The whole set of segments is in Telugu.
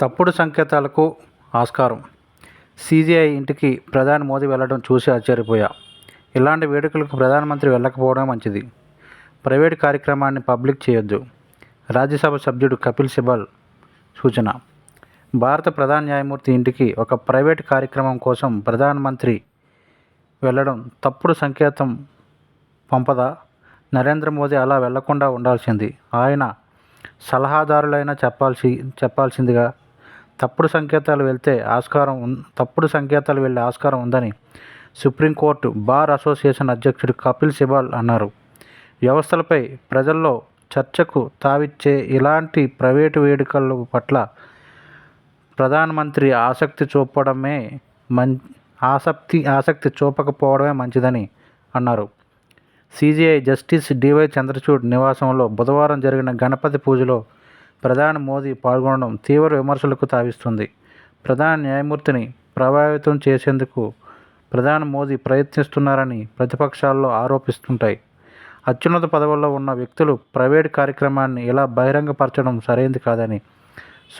తప్పుడు సంకేతాలకు ఆస్కారం. సీజీఐ ఇంటికి ప్రధాని మోదీ వెళ్ళడం చూసి ఆశ్చర్యపోయా. ఇలాంటి వేడుకలకు ప్రధానమంత్రి వెళ్ళకపోవడం మంచిది. ప్రైవేట్ కార్యక్రమాన్ని పబ్లిక్ చేయొద్దు. రాజ్యసభ సభ్యుడు కపిల్ సిబల్ సూచన. భారత ప్రధాన న్యాయమూర్తి ఇంటికి ఒక ప్రైవేట్ కార్యక్రమం కోసం ప్రధానమంత్రి వెళ్ళడం తప్పుడు సంకేతం పంపదా? నరేంద్ర మోదీ అలా వెళ్ళకుండా ఉండాల్సింది. ఆయన సలహాదారులైనా చెప్పాల్సి చెప్పాల్సిందిగా తప్పుడు సంకేతాలు వెళ్తే ఆస్కారం తప్పుడు సంకేతాలు వెళ్ళే ఆస్కారం ఉందని సుప్రీంకోర్టు బార్ అసోసియేషన్ అధ్యక్షుడు కపిల్ సిబాల్ అన్నారు. వ్యవస్థలపై ప్రజల్లో చర్చకు తావిచ్చే ఇలాంటి ప్రైవేటు వేడుకల పట్ల ప్రధానమంత్రి ఆసక్తి చూపడమే మం ఆసక్తి ఆసక్తి చూపకపోవడమే మంచిదని అన్నారు. సీజీఐ జస్టిస్ డివై చంద్రచూడ్ నివాసంలో బుధవారం జరిగిన గణపతి పూజలో ప్రధాని మోదీ పాల్గొనడం తీవ్ర విమర్శలకు తావిస్తుంది. ప్రధాన న్యాయమూర్తిని ప్రభావితం చేసేందుకు ప్రధాని మోదీ ప్రయత్నిస్తున్నారని ప్రతిపక్షాల్లో ఆరోపిస్తుంటాయి. అత్యున్నత పదవుల్లో ఉన్న వ్యక్తులు ప్రైవేట్ కార్యక్రమాన్ని ఇలా బహిరంగపరచడం సరైంది కాదని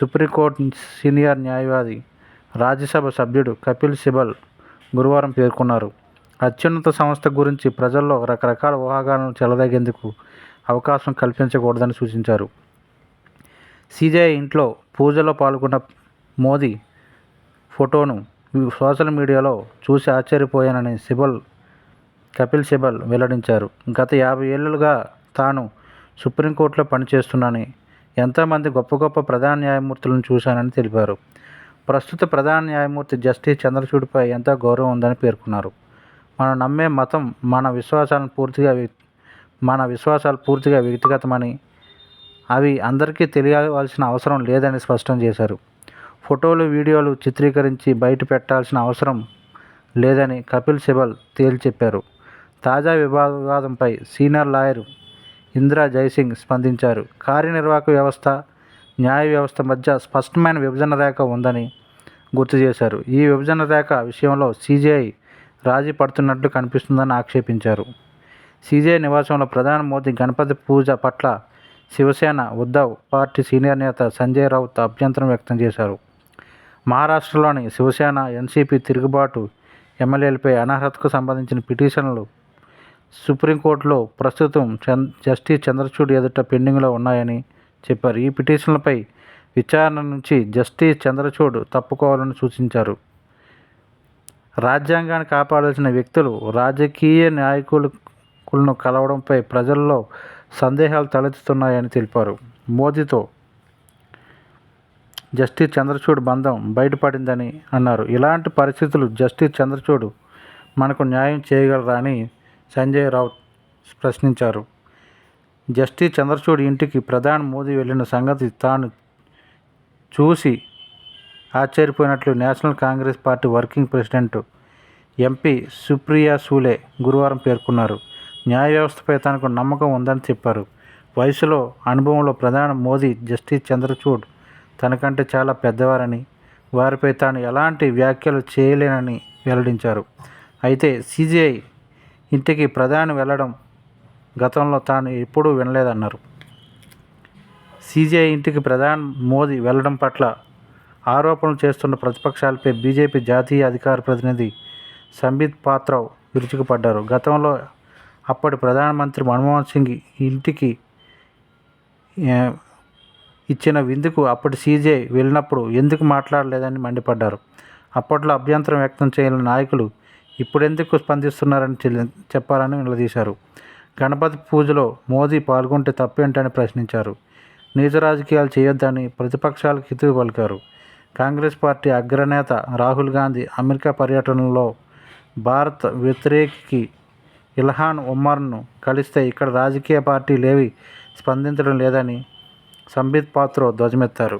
సుప్రీంకోర్టు సీనియర్ న్యాయవాది రాజ్యసభ సభ్యుడు కపిల్ సిబల్ గురువారం పేర్కొన్నారు. అత్యున్నత సంస్థ గురించి ప్రజల్లో రకరకాల ఊహాగానాలు చెలదగేందుకు అవకాశం కల్పించకూడదని సూచించారు. సిజేఐ ఇంట్లో పూజలో పాల్గొన్న మోదీ ఫోటోను సోషల్ మీడియాలో చూసి ఆశ్చర్యపోయానని సిబల్ కపిల్ సిబల్ వెల్లడించారు. గత యాభై ఏళ్ళుగా తాను సుప్రీంకోర్టులో పనిచేస్తున్నానని ఎంతోమంది గొప్ప గొప్ప ప్రధాన న్యాయమూర్తులను చూశానని తెలిపారు. ప్రస్తుత ప్రధాన న్యాయమూర్తి జస్టిస్ చంద్రచూడ్పై ఎంతో గౌరవం ఉందని పేర్కొన్నారు. మనం నమ్మే మతం మన విశ్వాసాలను పూర్తిగా మన విశ్వాసాలు పూర్తిగా వ్యక్తిగతమని అవి అందరికీ తెలియవలసిన అవసరం లేదని స్పష్టం చేశారు. ఫోటోలు వీడియోలు చిత్రీకరించి బయట పెట్టాల్సిన అవసరం లేదని కపిల్ సిబల్ తేల్చెప్పారు. తాజా వివా- వివాదంపై సీనియర్ లాయర్ ఇందిరా జైసింగ్ స్పందించారు. కార్యనిర్వాహక వ్యవస్థ న్యాయ వ్యవస్థ మధ్య స్పష్టమైన విభజన రేఖ ఉందని గుర్తు చేశారు. ఈ విభజన రేఖ విషయంలో సీజీఐ రాజీ పడుతున్నట్లు కనిపిస్తుందని ఆక్షేపించారు. సీజీఐ నివాసంలో ప్రధాని మోదీ గణపతి పూజ పట్ల శివసేన ఉద్ధవ్ పార్టీ సీనియర్ నేత సంజయ్ రౌత్ అభ్యంతరం వ్యక్తం చేశారు. మహారాష్ట్రలోని శివసేన ఎన్సీపీ తిరుగుబాటు ఎమ్మెల్యేలపై అనర్హతకు సంబంధించిన పిటిషన్లు సుప్రీంకోర్టులో ప్రస్తుతం చంద్ జస్టిస్ చంద్రచూడ్ ఎదుట పెండింగ్లో ఉన్నాయని చెప్పారు. ఈ పిటిషన్లపై విచారణ నుంచి జస్టిస్ చంద్రచూడ్ తప్పుకోవాలని సూచించారు. రాజ్యాంగాన్ని కాపాడాల్సిన వ్యక్తులు రాజకీయ నాయకులను కలవడంపై ప్రజల్లో సందేహాలు తలెత్తుతున్నాయని తెలిపారు. మోదీతో జస్టిస్ చంద్రచూడ్ బంధం బయటపడిందని అన్నారు. ఇలాంటి పరిస్థితులు జస్టిస్ చంద్రచూడ్ మనకు న్యాయం చేయగలరా అని సంజయ్ రావుత్ ప్రశ్నించారు. జస్టిస్ చంద్రచూడ్ ఇంటికి ప్రధాని మోదీ వెళ్ళిన సంగతి తాను చూసి ఆశ్చర్యపోయినట్లు National Congress Party working president MP Supriya Sule గురువారం పేర్కొన్నారు. న్యాయ వ్యవస్థపై తనకు నమ్మకం ఉందని చెప్పారు. వయసులో అనుభవంలో ప్రధాని మోదీ జస్టిస్ చంద్రచూడ్ తనకంటే చాలా పెద్దవారని వారిపై తాను ఎలాంటి వ్యాఖ్యలు చేయలేనని వెల్లడించారు. అయితే సిజిఐ ఇంటికి ప్రధాని వెళ్ళడం గతంలో తాను ఎప్పుడూ వినలేదన్నారు. సిజిఐ ఇంటికి ప్రధాని మోదీ వెళ్ళడం పట్ల ఆరోపణలు చేస్తున్న ప్రతిపక్షాలపై బీజేపీ జాతీయ అధికార ప్రతినిధి సంబిత్ పాత్రవ్ విరుచుకుపడ్డారు. గతంలో అప్పటి ప్రధానమంత్రి మన్మోహన్ సింగ్ ఇంటికి ఇచ్చిన విందుకు అప్పటి సీజే వెళ్ళినప్పుడు ఎందుకు మాట్లాడలేదని మండిపడ్డారు. అప్పట్లో అభ్యంతరం వ్యక్తం చేయని నాయకులు ఇప్పుడెందుకు స్పందిస్తున్నారని చెప్పాలని నిలదీశారు. గణపతి పూజలో మోదీ పాల్గొంటే తప్పేంటని ప్రశ్నించారు. నిజ రాజకీయాలు చేయొద్దని ప్రతిపక్షాలకు హితువు పలికారు. కాంగ్రెస్ పార్టీ అగ్రనేత రాహుల్ గాంధీ అమెరికా పర్యటనలో భారత్ వ్యతిరేకి ఇల్హాన్ ఉమర్ను కలిస్తే ఇక్కడ రాజకీయ పార్టీలేవి స్పందించడం లేదని సంబిత్ పాత్రో ధ్వజమెత్తారు.